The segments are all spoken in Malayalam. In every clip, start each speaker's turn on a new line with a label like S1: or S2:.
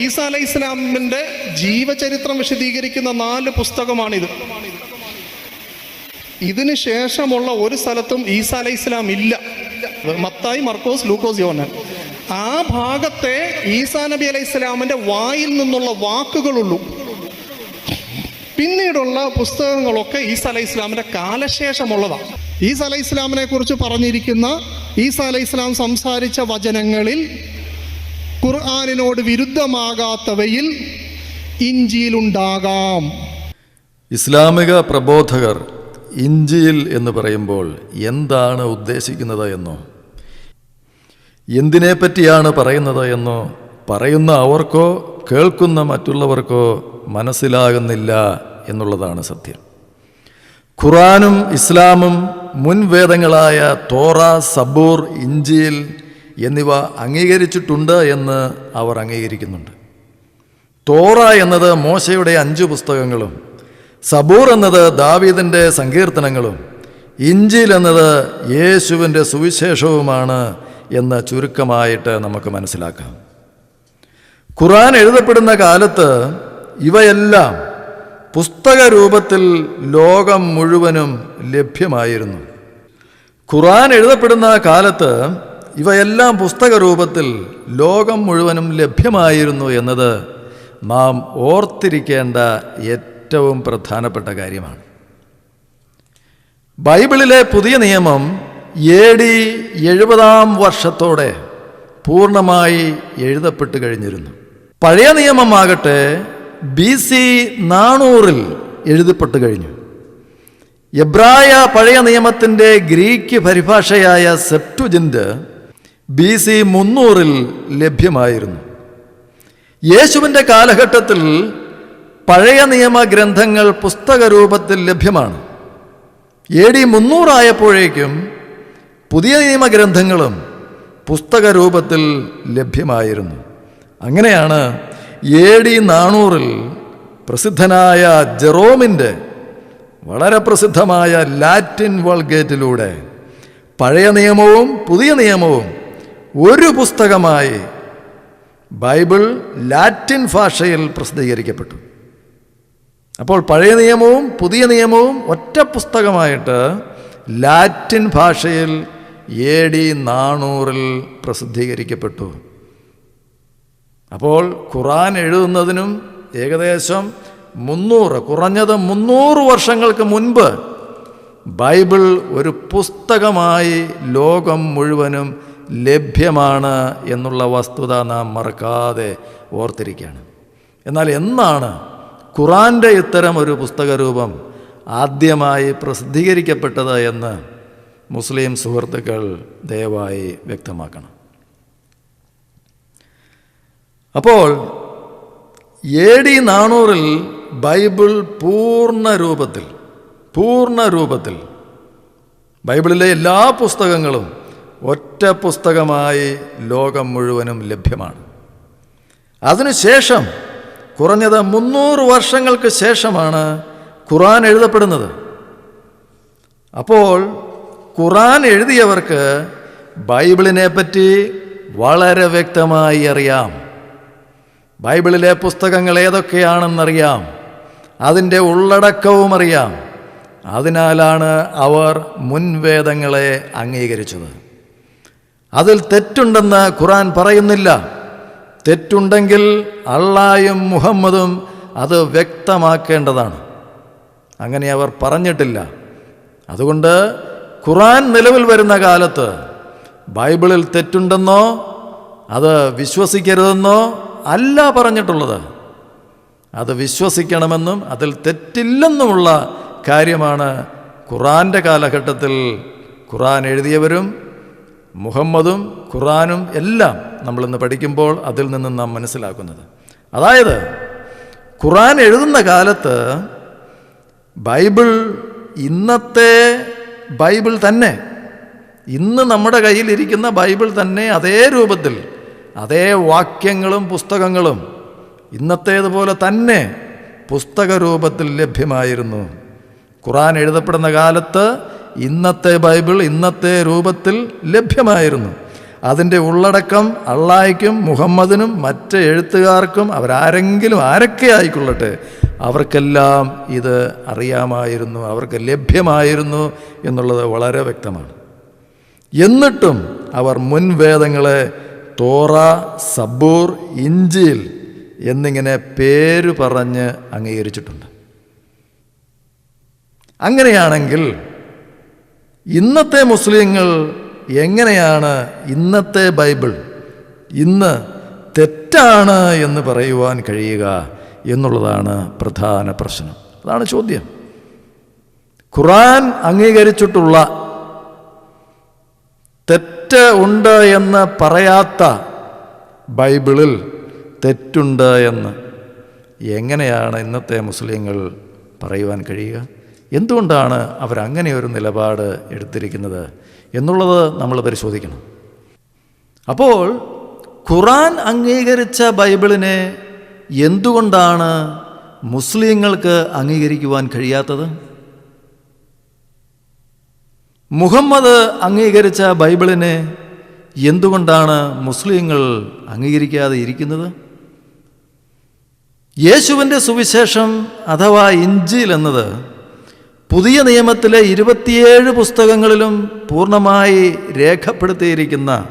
S1: ഈസ അലൈഹി ഇസ്ലാമിന്റെ ജീവചരിത്രം വിശദീകരിക്കുന്ന നാല് പുസ്തകമാണിത്. ഇതിന് ശേഷമുള്ള ഒരു സ്ഥലത്തും ഈസ അലൈഹി ഇസ്ലാം ഇല്ല. മത്തായി മർക്കോസ് ലൂക്കോസ് യോനൻ ആ ഭാഗത്തെ ഈസാ നബി അലൈഹി ഇസ്ലാമിന്റെ വായിൽ നിന്നുള്ള വാക്കുകളുള്ളൂ. പിന്നീടുള്ള പുസ്തകങ്ങളൊക്കെ ഈസ അലൈഹി ഇസ്ലാമിന്റെ കാലശേഷമുള്ളതാണ്. ഈസ അലൈഹി ഇസ്ലാമിനെ കുറിച്ച് പറഞ്ഞിരിക്കുന്ന ഈസ അലൈഹി ഇസ്ലാം സംസാരിച്ച വചനങ്ങളിൽ ഖുർആാനിനോട് വിരുദ്ധമാകാത്തവയിൽ ഇഞ്ചിയിലുണ്ടാകാം.
S2: ഇസ്ലാമിക പ്രബോധകർ ഇഞ്ചിയിൽ എന്ന് പറയുമ്പോൾ എന്താണ് ഉദ്ദേശിക്കുന്നത് എന്നോ? എന്തിനെപ്പറ്റിയാണ് പറയുന്നത് എന്നോ പറയുന്ന അവർക്കോ കേൾക്കുന്ന മറ്റുള്ളവർക്കോ മനസ്സിലാകുന്നില്ല എന്നുള്ളതാണ് സത്യം. ഖുറാനും ഇസ്ലാമും മുൻവേദങ്ങളായ തോറ സബൂർ ഇഞ്ചിയിൽ എന്നിവ അംഗീകരിച്ചിട്ടുണ്ട് എന്ന് അവർ അംഗീകരിക്കുന്നുണ്ട്. തോറ എന്നത് മോശയുടെ അഞ്ച് പുസ്തകങ്ങളും സബൂർ എന്നത് ദാവീദിന്റെ സങ്കീർത്തനങ്ങളും ഇഞ്ചിൽ എന്നത് യേശുവിന്റെ സുവിശേഷവുമാണ് എന്ന് ചുരുക്കമായിട്ട് നമുക്ക് മനസ്സിലാക്കാം. ഖുറാൻ എഴുതപ്പെടുന്ന കാലത്ത് ഇവയെല്ലാം പുസ്തക രൂപത്തിൽ ലോകം മുഴുവനും ലഭ്യമായിരുന്നു. ഖുറാൻ എഴുതപ്പെടുന്ന കാലത്ത് ഇവയെല്ലാം പുസ്തക രൂപത്തിൽ ലോകം മുഴുവനും ലഭ്യമായിരുന്നു എന്നത് നാം ഓർത്തിരിക്കേണ്ട ഏറ്റവും പ്രധാനപ്പെട്ട കാര്യമാണ്. ബൈബിളിലെ പുതിയ നിയമം എ ഡി എഴുപതാം വർഷത്തോടെ പൂർണമായി എഴുതപ്പെട്ട് കഴിഞ്ഞിരുന്നു. പഴയ നിയമമാകട്ടെ ബി സി നാനൂറിൽ എഴുതപ്പെട്ട് കഴിഞ്ഞു. എബ്രായ പഴയ നിയമത്തിന്റെ ഗ്രീക്ക് പരിഭാഷയായ സെപ്റ്റുജിന്റ് ബി സി മുന്നൂറിൽ ലഭ്യമായിരുന്നു. യേശുവിന്റെ കാലഘട്ടത്തിൽ പഴയ നിയമ ഗ്രന്ഥങ്ങൾ പുസ്തക രൂപത്തിൽ ലഭ്യമാണ്. എ ഡി മുന്നൂറായപ്പോഴേക്കും പുതിയ നിയമ ഗ്രന്ഥങ്ങളും പുസ്തക രൂപത്തിൽ ലഭ്യമായിരുന്നു. അങ്ങനെയാണ് എ ഡി നാനൂറിൽ പ്രസിദ്ധനായ ജെറോമിന്റെ വളരെ പ്രസിദ്ധമായ ലാറ്റിൻ വൾഗേറ്റിലൂടെ പഴയ നിയമവും പുതിയ നിയമവും ഒരു പുസ്തകമായി ബൈബിൾ ലാറ്റിൻ ഭാഷയിൽ പ്രസിദ്ധീകരിക്കപ്പെട്ടു. അപ്പോൾ പഴയ നിയമവും പുതിയ നിയമവും ഒറ്റ പുസ്തകമായിട്ട് ലാറ്റിൻ ഭാഷയിൽ എ ഡി നാനൂറിൽ പ്രസിദ്ധീകരിക്കപ്പെട്ടു. അപ്പോൾ ഖുറാൻ എഴുതുന്നതിനും ഏകദേശം മുന്നൂറ് കുറഞ്ഞത് മുന്നൂറ് വർഷങ്ങൾക്ക് മുൻപ് ബൈബിൾ ഒരു പുസ്തകമായി ലോകം മുഴുവനും ലഭ്യമാണ് എന്നുള്ള വസ്തുത നാം മറക്കാതെ ഓർത്തിരിക്കുകയാണ്. എന്നാൽ എന്നാണ് ഖുറാന്റെ ഇത്തരം ഒരു പുസ്തകരൂപം ആദ്യമായി പ്രസിദ്ധീകരിക്കപ്പെട്ടത് എന്ന് മുസ്ലിം സുഹൃത്തുക്കൾ ദയവായി വ്യക്തമാക്കണം. അപ്പോൾ എ ഡി നാനൂറിൽ ബൈബിൾ പൂർണ രൂപത്തിൽ പൂർണ രൂപത്തിൽ ബൈബിളിലെ എല്ലാ പുസ്തകങ്ങളും ഒറ്റ പുസ്തകമായി ലോകം മുഴുവനും ലഭ്യമാണ്. അതിനുശേഷം കുറഞ്ഞത് മുന്നൂറ് വർഷങ്ങൾക്ക് ശേഷമാണ് ഖുറാൻ എഴുതപ്പെടുന്നത്. അപ്പോൾ ഖുറാൻ എഴുതിയവർക്ക് ബൈബിളിനെ പറ്റി വളരെ വ്യക്തമായി അറിയാം. ബൈബിളിലെ പുസ്തകങ്ങൾ ഏതൊക്കെയാണെന്നറിയാം. അതിന്റെ ഉള്ളടക്കവും അറിയാം. അതിനാലാണ് അവർ മുൻവേദങ്ങളെ അംഗീകരിച്ചത്. അതിൽ തെറ്റുണ്ടെന്ന് ഖുറാൻ പറയുന്നില്ല. തെറ്റുണ്ടെങ്കിൽ അള്ളായും മുഹമ്മദും അത് വ്യക്തമാക്കേണ്ടതാണ്. അങ്ങനെ അവർ പറഞ്ഞിട്ടില്ല. അതുകൊണ്ട് ഖുറാൻ നിലവിൽ വരുന്ന കാലത്ത് ബൈബിളിൽ തെറ്റുണ്ടെന്നോ അത് വിശ്വസിക്കരുതെന്നോ അല്ല പറഞ്ഞിട്ടുള്ളത്. അത് വിശ്വസിക്കണമെന്നും അതിൽ തെറ്റില്ലെന്നുമുള്ള കാര്യമാണ് ഖുറാന്റെ കാലഘട്ടത്തിൽ ഖുറാൻ എഴുതിയവരും മുഹമ്മദും ഖുറാനും എല്ലാം നമ്മളിന്ന് പഠിക്കുമ്പോൾ അതിൽ നിന്ന് നാം മനസ്സിലാക്കുന്നത്. അതായത് ഖുറാൻ എഴുതുന്ന കാലത്ത് ബൈബിൾ ഇന്നത്തെ ബൈബിൾ തന്നെ ഇന്ന് നമ്മുടെ കയ്യിലിരിക്കുന്ന ബൈബിൾ തന്നെ അതേ രൂപത്തിൽ അതേ വാക്യങ്ങളും പുസ്തകങ്ങളും ഇന്നത്തേതുപോലെ തന്നെ പുസ്തക രൂപത്തിൽ ലഭ്യമായിരുന്നു. ഖുറാൻ എഴുതപ്പെടുന്ന കാലത്ത് ഇന്നത്തെ ബൈബിൾ ഇന്നത്തെ രൂപത്തിൽ ലഭ്യമായിരുന്നു. അതിന്റെ ഉള്ളടക്കം അള്ളാഹിക്കും മുഹമ്മദിനും മറ്റ് എഴുത്തുകാർക്കും അവരാരെങ്കിലും ആരൊക്കെ ആയിക്കൊള്ളട്ടെ അവർക്കെല്ലാം ഇത് അറിയാമായിരുന്നു അവർക്ക് ലഭ്യമായിരുന്നു എന്നുള്ളത് വളരെ വ്യക്തമാണ്. എന്നിട്ടും അവർ മുൻവേദങ്ങളെ തോറ സബൂർ ഇഞ്ചിൽ എന്നിങ്ങനെ പേര് പറഞ്ഞ് അംഗീകരിച്ചിട്ടുണ്ട്. അങ്ങനെയാണെങ്കിൽ ഇന്നത്തെ മുസ്ലിങ്ങൾ എങ്ങനെയാണ് ഇന്നത്തെ ബൈബിൾ? ഇന്ന് തെറ്റാണ് എന്ന് പറയുവാൻ കഴിയുക എന്നുള്ളതാണ് പ്രധാന പ്രശ്നം. അതാണ് ചോദ്യം. ഖുറാൻ അംഗീകരിച്ചിട്ടുള്ള തെറ്റ് ഉണ്ട് എന്ന് പറയാത്ത ബൈബിളിൽ തെറ്റുണ്ട് എന്ന് എങ്ങനെയാണ് ഇന്നത്തെ മുസ്ലിങ്ങൾ പറയുവാൻ കഴിയുക? എന്തുകൊണ്ടാണ് അവരങ്ങനെ ഒരു നിലപാട് എടുത്തിരിക്കുന്നത് എന്നുള്ളത് നമ്മൾ പരിശോധിക്കണം. അപ്പോൾ ഖുറാൻ അംഗീകരിച്ച ബൈബിളിനെ എന്തുകൊണ്ടാണ് മുസ്ലിങ്ങൾക്ക് അംഗീകരിക്കുവാൻ കഴിയാത്തത്? മുഹമ്മദ് അംഗീകരിച്ച ബൈബിളിനെ എന്തുകൊണ്ടാണ് മുസ്ലിങ്ങൾ അംഗീകരിക്കാതെ ഇരിക്കുന്നത്? യേശുവിന്റെ സുവിശേഷം അഥവാ ഇഞ്ചിൽ എന്നത് പുതിയ നിയമത്തിലെ ഇരുപത്തിയേഴ് പുസ്തകങ്ങളിലും പൂർണമായി രേഖപ്പെടുത്തിയിരിക്കുന്ന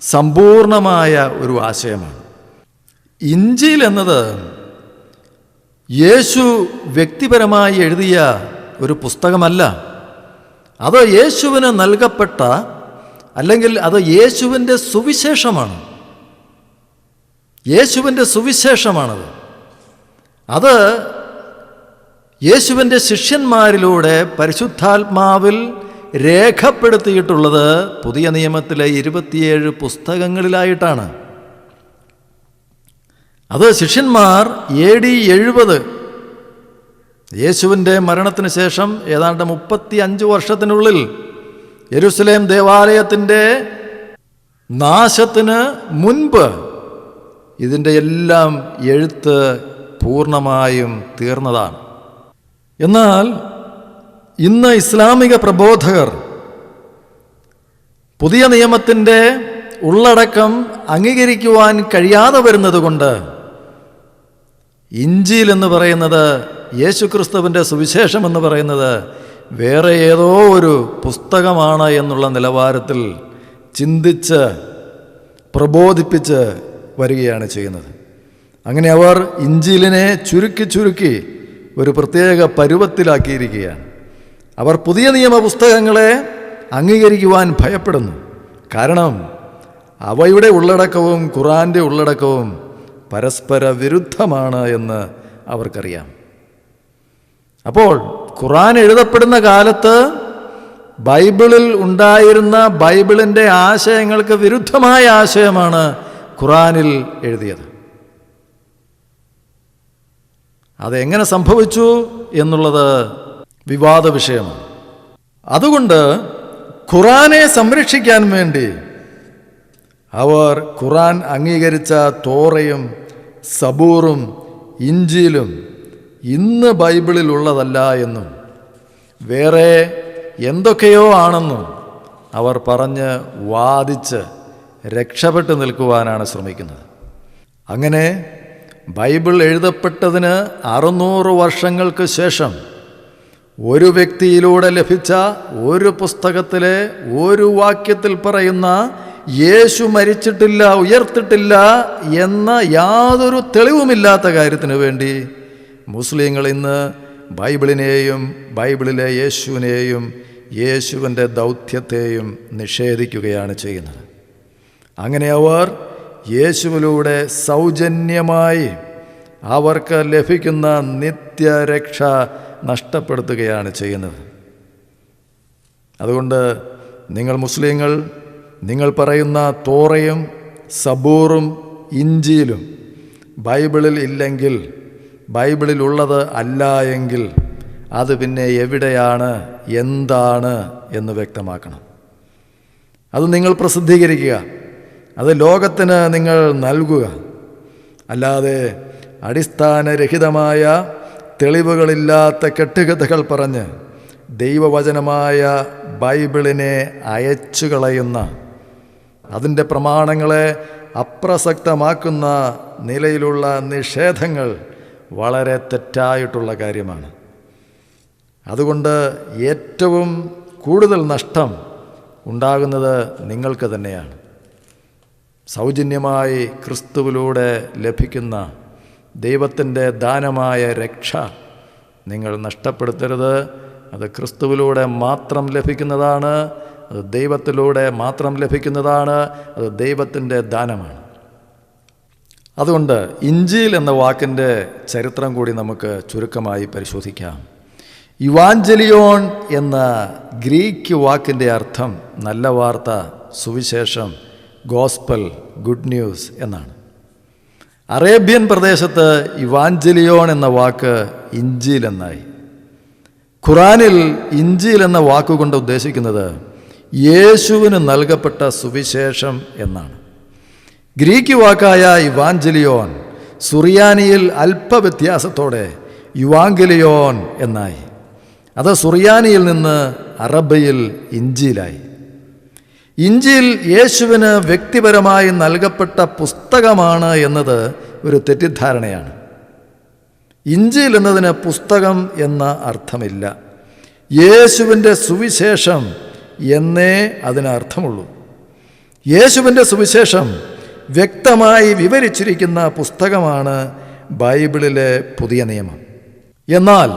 S2: സമ്പൂർണമായ ഒരു ആശയമാണ്. ഇഞ്ചിൽ എന്നത് യേശു വ്യക്തിപരമായി എഴുതിയ ഒരു പുസ്തകമല്ല. അത് യേശുവിന് നൽകപ്പെട്ട അല്ലെങ്കിൽ അത് യേശുവിന്റെ സുവിശേഷമാണ്. യേശുവിന്റെ സുവിശേഷമാണത്. അത് യേശുവിന്റെ ശിഷ്യന്മാരിലൂടെ പരിശുദ്ധാത്മാവിൽ രേഖപ്പെടുത്തിയിട്ടുള്ളത് പുതിയ നിയമത്തിലെ ഇരുപത്തിയേഴ് പുസ്തകങ്ങളിലായിട്ടാണ്. അത് ശിഷ്യന്മാർ എ ഡി എഴുപത് യേശുവിന്റെ മരണത്തിന് ശേഷം ഏതാണ്ട് മുപ്പത്തി അഞ്ച് വർഷത്തിനുള്ളിൽ യെരുസലേം ദേവാലയത്തിന്റെ നാശത്തിന് മുൻപ് ഇതിന്റെ എല്ലാം എഴുത്ത് പൂർണമായും തീർന്നതാണ്. എന്നാൽ ഇന്ന് ഇസ്ലാമിക പ്രബോധകർ പുതിയ നിയമത്തിന്റെ ഉള്ളടക്കം അംഗീകരിക്കുവാൻ കഴിയാതെ വരുന്നതുകൊണ്ട് ഇഞ്ചിയിൽ എന്ന് പറയുന്നത് യേശുക്രിസ്തുവിന്റെ സുവിശേഷം എന്ന് പറയുന്നത് വേറെ ഏതോ ഒരു പുസ്തകമാണ് എന്നുള്ള നിലവാരത്തിൽ ചിന്തിച്ച് പ്രബോധിപ്പിച്ച് വരികയാണ് ചെയ്യുന്നത്. അങ്ങനെ അവർ ഇഞ്ചിലിനെ ചുരുക്കി ചുരുക്കി ഒരു പ്രത്യേക പരുവത്തിലാക്കിയിരിക്കുകയാണ്. അവർ പുതിയ നിയമ പുസ്തകങ്ങളെ അംഗീകരിക്കുവാൻ ഭയപ്പെടുന്നു. കാരണം അവയുടെ ഉള്ളടക്കവും ഖുറാന്റെ ഉള്ളടക്കവും പരസ്പര വിരുദ്ധമാണ് എന്ന് അവർക്കറിയാം. അപ്പോൾ ഖുറാൻ എഴുതപ്പെടുന്ന കാലത്ത് ബൈബിളിൽ ഉണ്ടായിരുന്ന ബൈബിളിന്റെ ആശയങ്ങൾക്ക് വിരുദ്ധമായ ആശയമാണ് ഖുറാനിൽ എഴുതിയത്. അതെങ്ങനെ സംഭവിച്ചു എന്നുള്ളത് വിവാദ വിഷയമാണ്. അതുകൊണ്ട് ഖുറാനെ സംരക്ഷിക്കാൻ വേണ്ടി അവർ ഖുറാൻ അംഗീകരിച്ച തോറയും സബൂറും ഇഞ്ചിയിലും ഇന്ന് ബൈബിളിൽ ഉള്ളതല്ല എന്നും വേറെ എന്തൊക്കെയോ ആണെന്നും അവർ പറഞ്ഞ് വാദിച്ച് രക്ഷപ്പെട്ടു നിൽക്കുവാനാണ് ശ്രമിക്കുന്നത്. അങ്ങനെ ബൈബിൾ എഴുതപ്പെട്ടതിന് അറുന്നൂറ് വർഷങ്ങൾക്ക് ശേഷം ഒരു വ്യക്തിയിലൂടെ ലഭിച്ച ഒരു പുസ്തകത്തിലെ ഒരു വാക്യത്തിൽ പറയുന്ന യേശു മരിച്ചിട്ടില്ല ഉയർത്തിട്ടില്ല എന്ന യാതൊരു തെളിവുമില്ലാത്ത കാര്യത്തിന് വേണ്ടി മുസ്ലിങ്ങൾ ഇന്ന് ബൈബിളിനെയും ബൈബിളിലെ യേശുവിനെയും യേശുവിന്റെ ദൗത്യത്തെയും നിഷേധിക്കുകയാണ് ചെയ്യുന്നത്. അങ്ങനെ അവർ യേശുവിലൂടെ സൗജന്യമായി അവർക്ക് ലഭിക്കുന്ന നിത്യരക്ഷ നഷ്ടപ്പെടുത്തുകയാണ് ചെയ്യുന്നത്. അതുകൊണ്ട് നിങ്ങൾ മുസ്ലിങ്ങൾ നിങ്ങൾ പറയുന്ന തോറയും സബൂറും ഇഞ്ചിയിലും ബൈബിളിൽ ഇല്ലെങ്കിൽ ബൈബിളിലുള്ളത് അല്ല എങ്കിൽ അത് പിന്നെ എവിടെയാണ് എന്താണ് എന്ന് വ്യക്തമാക്കണം. അത് നിങ്ങൾ പ്രസിദ്ധീകരിക്കുക. അത് ലോകത്തിന് നിങ്ങൾ നൽകുക. അല്ലാതെ അടിസ്ഥാനരഹിതമായ തെളിവുകളില്ലാത്ത കെട്ടുകഥകൾ പറഞ്ഞ് ദൈവവചനമായ ബൈബിളിനെ അയച്ചു കളയുന്ന അതിന്റെ പ്രമാണങ്ങളെ അപ്രസക്തമാക്കുന്ന നിലയിലുള്ള നിഷേധങ്ങൾ വളരെ തെറ്റായിട്ടുള്ള കാര്യമാണ്. അതുകൊണ്ട് ഏറ്റവും കൂടുതൽ നഷ്ടം ഉണ്ടാകുന്നത് നിങ്ങൾക്ക് തന്നെയാണ്. സൗജന്യമായി ക്രിസ്തുവിലൂടെ ലഭിക്കുന്ന ദൈവത്തിന്റെ ദാനമായ രക്ഷ നിങ്ങൾ നഷ്ടപ്പെടുത്തരുത്. അത് ക്രിസ്തുവിലൂടെ മാത്രം ലഭിക്കുന്നതാണ്. അത് ദൈവത്തിലൂടെ മാത്രം ലഭിക്കുന്നതാണ്. അത് ദൈവത്തിന്റെ ദാനമാണ്. അതുകൊണ്ട് ഇഞ്ചിയിൽ എന്ന വാക്കിന്റെ ചരിത്രം കൂടി നമുക്ക് ചുരുക്കമായി പരിശോധിക്കാം. യുവാഞ്ചലിയോൺ എന്ന ഗ്രീക്ക് വാക്കിന്റെ അർത്ഥം നല്ല വാർത്ത സുവിശേഷം ഗോസ്പൽ ഗുഡ് ന്യൂസ് എന്നാണ്. അറേബ്യൻ പ്രദേശത്ത് ഇവാഞ്ചലിയോൺ എന്ന വാക്ക് ഇഞ്ചിൽ എന്നായി. ഖുറാനിൽ ഇഞ്ചിൽ എന്ന വാക്കുകൊണ്ട് ഉദ്ദേശിക്കുന്നത് യേശുവിന് നൽകപ്പെട്ട സുവിശേഷം എന്നാണ്. ഗ്രീക്ക് വാക്കായ ഇവാഞ്ചലിയോൺ സുറിയാനിയിൽ അല്പവ്യത്യാസത്തോടെ യുവാങ്കലിയോൺ എന്നായി. അത് സുറിയാനിയിൽ നിന്ന് അറബയിൽ ഇഞ്ചിയിലായി. ഇഞ്ചിയിൽ യേശുവിന് വ്യക്തിപരമായി നൽകപ്പെട്ട പുസ്തകമാണ് എന്നത് ഒരു തെറ്റിദ്ധാരണയാണ്. ഇഞ്ചിയിൽ എന്നതിന് പുസ്തകം എന്ന അർത്ഥമില്ല. യേശുവിന്റെ സുവിശേഷം എന്നേ അതിനർത്ഥമുള്ളൂ. യേശുവിന്റെ സുവിശേഷം വ്യക്തമായി വിവരിച്ചിരിക്കുന്ന പുസ്തകമാണ് ബൈബിളിലെ പുതിയ നിയമം. എന്നാൽ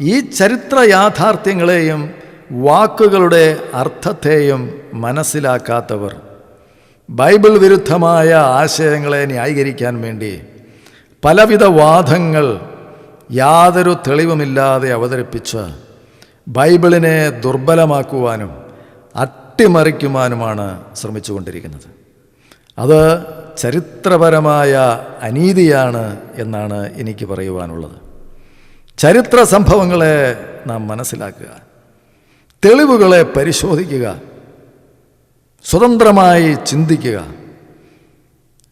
S2: ഈ ചരിത്ര യാഥാർത്ഥ്യങ്ങളെയും വാക്കുകളുടെ അർത്ഥത്തെയും മനസ്സിലാക്കാത്തവർ. ബൈബിൾ വിരുദ്ധമായ ആശയങ്ങളെ ന്യായീകരിക്കാൻ വേണ്ടി പലവിധ വാദങ്ങൾ യാതൊരു തെളിവുമില്ലാതെ അവതരിപ്പിച്ച് ബൈബിളിനെ ദുർബലമാക്കുവാനും അട്ടിമറിക്കുവാനുമാണ് ശ്രമിച്ചുകൊണ്ടിരിക്കുന്നത്. അത് ചരിത്രപരമായ അനീതിയാണ് എന്നാണ് എനിക്ക് പറയുവാനുള്ളത്. ചരിത്ര സംഭവങ്ങളെ നാം മനസ്സിലാക്കുക. തെളിവുകളെ പരിശോധിക്കുക. സ്വതന്ത്രമായി ചിന്തിക്കുക.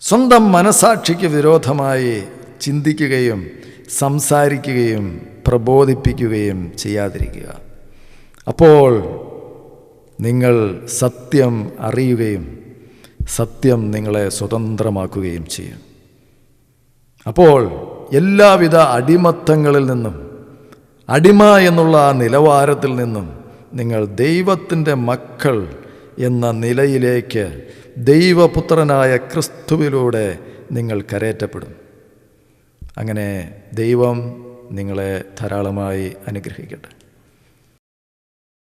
S2: സ്വന്തം മനസാക്ഷിക്ക് വിരോധമായി ചിന്തിക്കുകയും സംസാരിക്കുകയും പ്രബോധിപ്പിക്കുകയും ചെയ്യാതിരിക്കുക. അപ്പോൾ നിങ്ങൾ സത്യം അറിയുകയും സത്യം നിങ്ങളെ സ്വതന്ത്രമാക്കുകയും ചെയ്യും. അപ്പോൾ എല്ലാവിധ അടിമത്തങ്ങളിൽ നിന്നും അടിമ എന്നുള്ള ആ നിലവാരത്തിൽ നിന്നും നിങ്ങൾ ദൈവത്തിന്റെ മക്കൾ എന്ന നിലയിലേക്ക് ദൈവപുത്രനായ ക്രിസ്തുവിലൂടെ നിങ്ങൾ കരേറ്റപ്പെടും. അങ്ങനെ ദൈവം നിങ്ങളെ ധാരാളമായി അനുഗ്രഹിക്കട്ടെ.